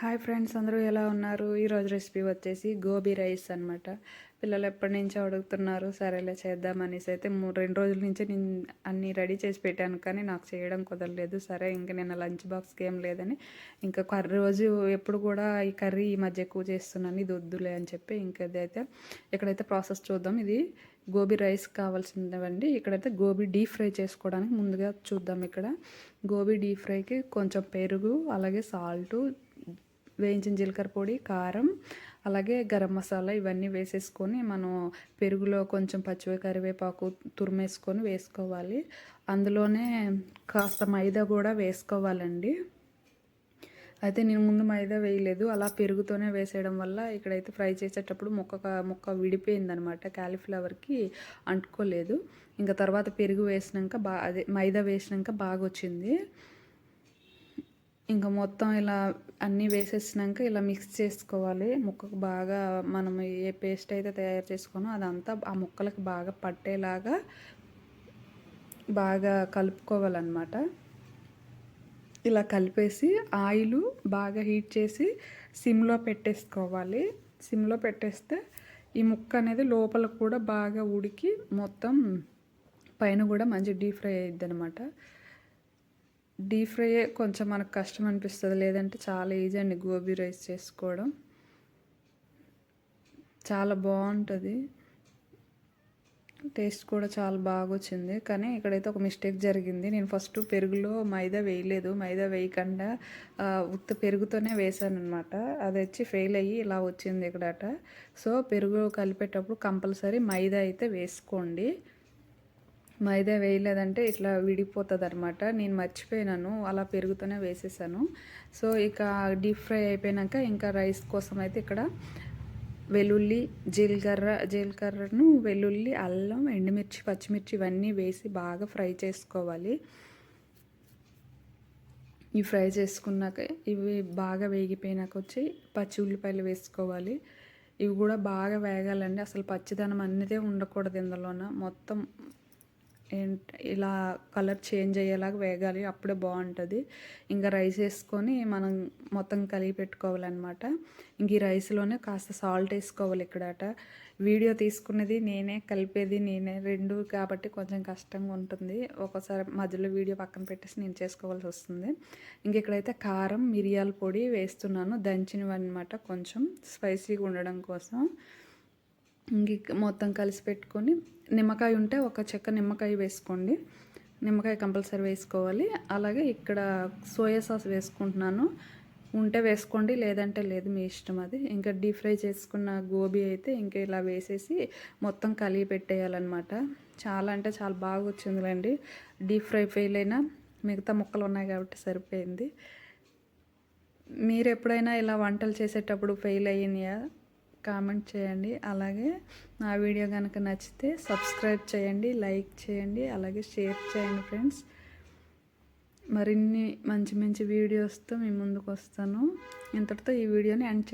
Hi friends అందరూ ఎలా ఉన్నారు? ఈరోజు రెసిపీ వచ్చేసి గోబీ రైస్ అనమాట పిల్లలు ఎప్పటి నుంచో అడుగుతున్నారు సరేలే చేద్దాం అనేసి అయితే రెండు రోజుల నుంచి నేను అన్నీ రెడీ చేసి పెట్టాను కానీ నాకు చేయడం కుదరలేదు. సరే ఇంకా నేను లంచ్ బాక్స్కి ఏం లేదని ఇంకా కర్రీ రోజు ఎప్పుడు కూడా ఈ కర్రీ ఈ మధ్య ఎక్కువ చేస్తున్నాను ఇది వద్దులే అని చెప్పి ఇంకా ఇదైతే ఇక్కడైతే ప్రాసెస్ చూద్దాం. ఇది గోబీ రైస్ కావాల్సినవండి. ఇక్కడైతే గోబీ డీప్ ఫ్రై చేసుకోవడానికి ముందుగా చూద్దాం. ఇక్కడ గోబీ డీప్ ఫ్రైకి కొంచెం పెరుగు అలాగే సాల్టు వేయించిన జీలకర్ర పొడి కారం అలాగే గరం మసాలా ఇవన్నీ వేసేసుకొని మనం పెరుగులో కొంచెం పచ్చివ కరివేపాకు తురిమేసుకొని వేసుకోవాలి. అందులోనే కాస్త మైదా కూడా వేసుకోవాలండి. అయితే నేను ముందు మైదా వేయలేదు. అలా పెరుగుతోనే వేసేయడం వల్ల ఇక్కడైతే ఫ్రై చేసేటప్పుడు మొక్క మొక్క విడిపోయిందనమాట క్యాలీఫ్లవర్కి అంటుకోలేదు. ఇంకా తర్వాత పెరుగు వేసినాక బా అదే మైదా వేసినాక బాగా వచ్చింది ఇంకా మొత్తం ఇలా అన్నీ వేసేసినాక ఇలా మిక్స్ చేసుకోవాలి. ముక్కకు బాగా మనం ఏ పేస్ట్ అయితే తయారు చేసుకున్నో అదంతా ఆ ముక్కలకి బాగా పట్టేలాగా బాగా కలుపుకోవాలన్నమాట. ఇలా కలిపేసి ఆయిల్ బాగా హీట్ చేసి సిమ్లో పెట్టేసుకోవాలి. సిమ్లో పెట్టేస్తే ఈ ముక్క అనేది లోపల కూడా బాగా ఉడికి మొత్తం పైన కూడా మంచి డీప్ ఫ్రై అయ్యిద్ది అనమాట డీప్ ఫ్రై కొంచెం మనకు కష్టం అనిపిస్తుంది. లేదంటే చాలా ఈజీ అండి గోబీ రైస్ చేసుకోవడం. చాలా బాగుంటుంది. టేస్ట్ కూడా చాలా బాగా వచ్చింది కానీ ఇక్కడైతే ఒక మిస్టేక్ జరిగింది. నేను ఫస్ట్ పెరుగులో మైదా వేయలేదు. మైదా వేయకుండా ఉత్త పెరుగుతోనే వేసాను అనమాట అది వచ్చి ఫెయిల్ అయ్యి ఇలా వచ్చింది ఇక్కడట. సో పెరుగు కలిపేటప్పుడు కంపల్సరీ మైదా అయితే వేసుకోండి. మైదా వేయలేదంటే ఇట్లా విడిపోతుంది అనమాట నేను మర్చిపోయినాను. అలా పెరుగుతూనే వేసేసాను. సో ఇక డీప్ ఫ్రై అయిపోయాక ఇంకా రైస్ కోసం అయితే ఇక్కడ వెల్లుల్లి జీలకర్ర జీలకర్రను వెల్లుల్లి అల్లం ఎండుమిర్చి పచ్చిమిర్చి ఇవన్నీ వేసి బాగా ఫ్రై చేసుకోవాలి. ఇవి ఫ్రై చేసుకున్నాక ఇవి బాగా వేగిపోయినాక వచ్చి పచ్చి ఉల్లిపాయలు వేసుకోవాలి. ఇవి కూడా బాగా వేగాలండి. అసలు పచ్చిదనం అన్నదే ఉండకూడదు ఇందులోన. మొత్తం ఇలా కలర్ చేంజ్ అయ్యేలాగా వేగాలి అప్పుడే బాగుంటుంది. ఇంకా రైస్ వేసుకొని మనం మొత్తం కలిపి పెట్టుకోవాలన్నమాట. ఇంక ఈ రైస్లోనే కాస్త సాల్ట్ వేసుకోవాలి ఇక్కడట. వీడియో తీసుకున్నది నేనే కలిపేది నేనే రెండు కాబట్టి కొంచెం కష్టంగా ఉంటుంది. ఒకసారి మధ్యలో వీడియో పక్కన పెట్టేసి నేను చేసుకోవాల్సి వస్తుంది. ఇంక ఇక్కడైతే కారం మిరియాల పొడి వేస్తున్నాను. దంచినవి అనమాట కొంచెం స్పైసీగా ఉండడం కోసం. ఇంక మొత్తం కలిసి పెట్టుకొని నిమ్మకాయ ఉంటే ఒక చెక్క నిమ్మకాయ వేసుకోండి. నిమ్మకాయ కంపల్సరీ వేసుకోవాలి. అలాగే ఇక్కడ సోయా సాస్ వేసుకుంటున్నాను. ఉంటే వేసుకోండి లేదంటే లేదు మీ ఇష్టం అది. ఇంకా డీప్ ఫ్రై చేసుకున్న గోబీ అయితే ఇంకా ఇలా వేసేసి మొత్తం కలిగి పెట్టేయాలన్నమాట. చాలా అంటే చాలా బాగా వచ్చిందిలేండి. డీప్ ఫ్రై ఫెయిల్ అయినా మిగతా ముక్కలు ఉన్నాయి కాబట్టి సరిపోయింది. మీరు ఎప్పుడైనా ఇలా వంటలు చేసేటప్పుడు ఫెయిల్ అయ్యినాయా? కామెంట్ చేయండి. అలాగే నా వీడియో కనుక నచ్చితే సబ్స్క్రైబ్ చేయండి లైక్ చేయండి అలాగే షేర్ చేయండి ఫ్రెండ్స్. మరిన్ని మంచి మంచి వీడియోస్తో మీ ముందుకు వస్తాను. ఇంతటితో ఈ వీడియోని ఎండ్